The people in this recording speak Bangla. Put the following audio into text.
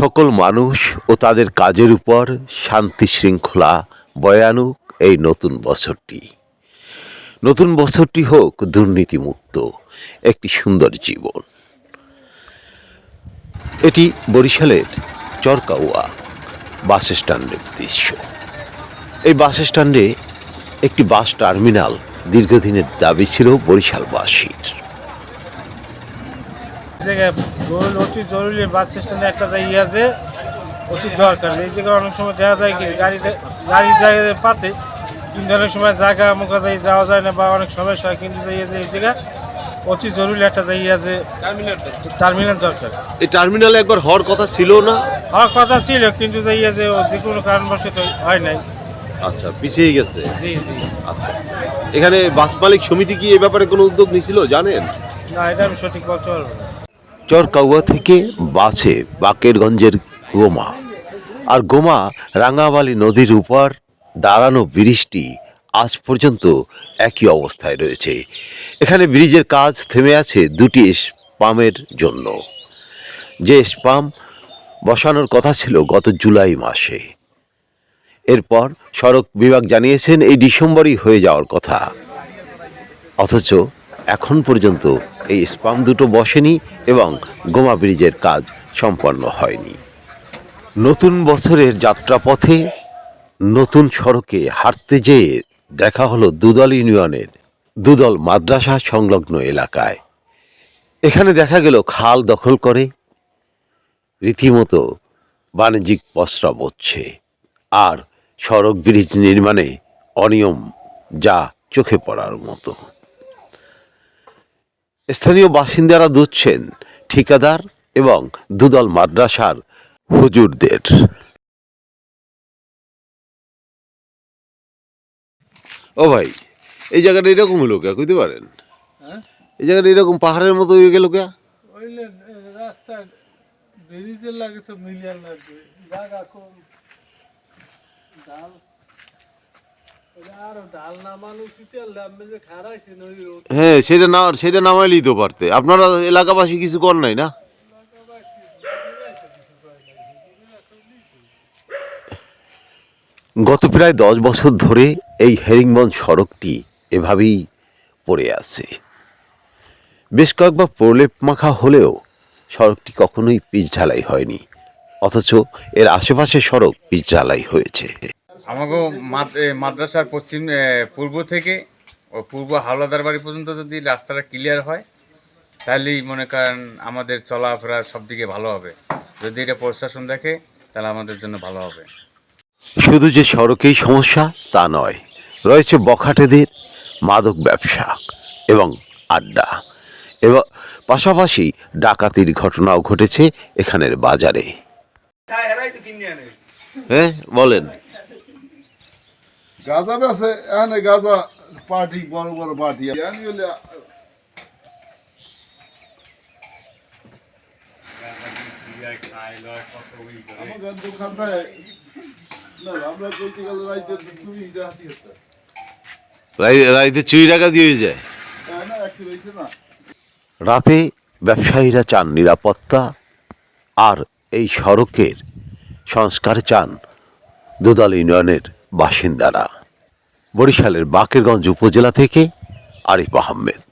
সকল মানুষ ও তাদের কাজের উপর শান্তি শৃঙ্খলা বয়ানুক এই নতুন বছরটি। নতুন বছরটি হোক দুর্নীতিমুক্ত, একটি সুন্দর জীবন। এটি বরিশালের চরকাওয়া বাস স্ট্যান্ডের দৃশ্য। এই বাস স্ট্যান্ডে একটি বাস টার্মিনাল দীর্ঘদিনের দাবি ছিল বরিশালবাসীর। জায়গায় জরুরি অতি জরুরি বাস স্ট্যান্ডে একটা জায়গা আছে অতি দরকার। এই জায়গায় অনেক সময় দেখা যায় কি গাড়ি গাড়ি জায়গায় পাতে কিন্তু অনেক সময় জায়গা মোকা যাই যাওয়া যায় না বা অনেক সমস্যা হয় কিন্তু জায়গা যে এই জায়গা অতি জরুরি একটা জায়গা আছে টার্মিনাল দরকার। এই টার্মিনালে একবার হওয়ার কথা ছিল না? হওয়ার কথা ছিল কিন্তু জায়গা যে ও যে কোনো কারণবশত হয় নাই। আচ্ছা পিছিয়ে গেছে। জি জি। আচ্ছা। এখানে বাস মালিক সমিতি কি এই ব্যাপারে কোনো উদ্যোগ নিছিল জানেন? না এটা আমি সঠিক বলতে পারব না। চরকাউয়া থেকে বাসে বাকেরগঞ্জের গোমা। আর গোমা রাঙাবালি নদীর উপর দাঁড়ানো ব্রিজটি আজ পর্যন্ত একই অবস্থায় রয়েছে। এখানে ব্রিজের কাজ থেমে আছে দুটি স্পামের জন্য। যে স্পাম বসানোর কথা ছিল গত জুলাই মাসে। এরপর সড়ক বিভাগ জানিয়েছেন এই ডিসেম্বরই হয়ে যাওয়ার কথা। অথচ এখন পর্যন্ত এই স্পাম দুটো বসেনি এবং গোমা ব্রিজের কাজ সম্পন্ন হয়নি। নতুন বছরের যাত্রাপথে নতুন সড়কে হাঁটতে যেয়ে দেখা হলো দুদল ইউনিয়নের দুদল মাদ্রাসা সংলগ্ন এলাকায়। এখানে দেখা গেল খাল দখল করে, রীতিমতো বাণিজ্যিক প্রস্রাব হচ্ছে, আর সড়ক ব্রিজ নির্মাণে অনিয়ম যা চোখে পড়ার মতো। স্থানীয় বাসিন্দারা দুচ্ছেন ঠিকাদার এবং দুদল মাদ্রাসার হুজুরদের। ও ভাই এই জায়গাটা এরকম হলো কে কইতে পারেন? এই জায়গাটা এরকম পাহাড়ের মতো হয়ে গেল কে রাস্তা লাগে তো মিলিয়ন লাগবে জায়গা কম ডাল আরও ডাল নামানো শীতের লাম্বে যে খারাইছে নই হ্যাঁ সেটা না, সেটা নামাইলেই তো পারতে। আপনারা এলাকাবাসী কিছু কর নাই না? গত প্রায় দশ বছর ধরে এই হেরিংবন সড়কটি এভাবেই পড়ে আছে। বেশ কয়েকবার প্রলেপ মাখা হলেও সড়কটি কখনোই পিচ ঢালাই হয়নি, অথচ এর আশেপাশে সড়ক পিচ ঢালাই হয়েছে। আমাকে মাদ- এ, মাদ্রাসার পশ্চিম পূর্ব থেকে ও পূর্ব হাওলাদার বাড়ি পর্যন্ত যদি রাস্তাটা ক্লিয়ার হয় তাহলেই মনে করেন আমাদের চলাফেরা সব দিকে ভালো হবে। যদি এটা প্রশাসন দেখে তাহলে আমাদের জন্য ভালো হবে। শুধু যে সড়কেই সমস্যা তা নয়। রয়েছে বখাটেদের মাদক ব্যবসা এবং আড্ডা। এবং পাশাপাশি ডাকাতির ঘটনাও ঘটেছে এখানের বাজারে। হ্যাঁ বলেন। গাজা বেছে এখানে গাজা পার্টি বড় বড় পার্টি আমি হলে আমাদের দোকানটায় না আমরা কইতে গেলে রাইতে চুরি হচ্ছে রাইতে যায় রাতে ব্যবসায়ীরা চান নিরাপত্তা আর এই সড়কের সংস্কার চান দুদল ইউনিয়নের। বাসিন্দারা। বরিশালের বাকেরগঞ্জ উপজেলা থেকে আরিফ আহমেদ।